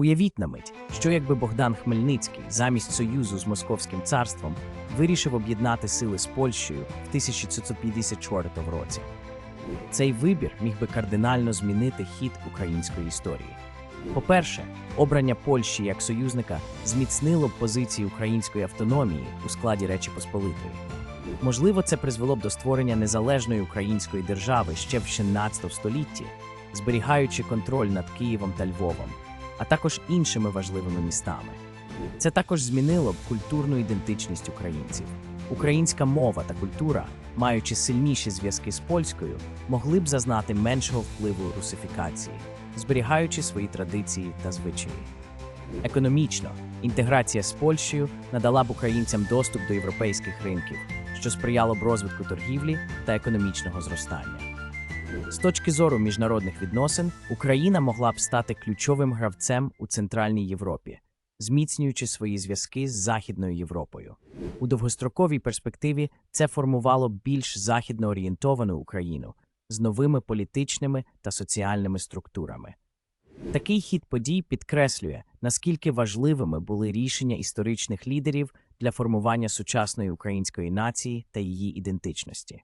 Уявіть на мить, що якби Богдан Хмельницький замість союзу з Московським царством вирішив об'єднати сили з Польщею в 1754 році. Цей вибір міг би кардинально змінити хід української історії. По-перше, обрання Польщі як союзника зміцнило б позиції української автономії у складі Речі Посполитої. Можливо, це призвело б до створення незалежної української держави ще в 16 столітті, зберігаючи контроль над Києвом та Львовом, а також іншими важливими містами. Це також змінило б культурну ідентичність українців. Українська мова та культура, маючи сильніші зв'язки з польською, могли б зазнати меншого впливу русифікації, зберігаючи свої традиції та звичаї. Економічно інтеграція з Польщею надала б українцям доступ до європейських ринків, що сприяло б розвитку торгівлі та економічного зростання. З точки зору міжнародних відносин, Україна могла б стати ключовим гравцем у Центральній Європі, зміцнюючи свої зв'язки з Західною Європою. У довгостроковій перспективі це формувало більш західно орієнтовану Україну з новими політичними та соціальними структурами. Такий хід подій підкреслює, наскільки важливими були рішення історичних лідерів для формування сучасної української нації та її ідентичності.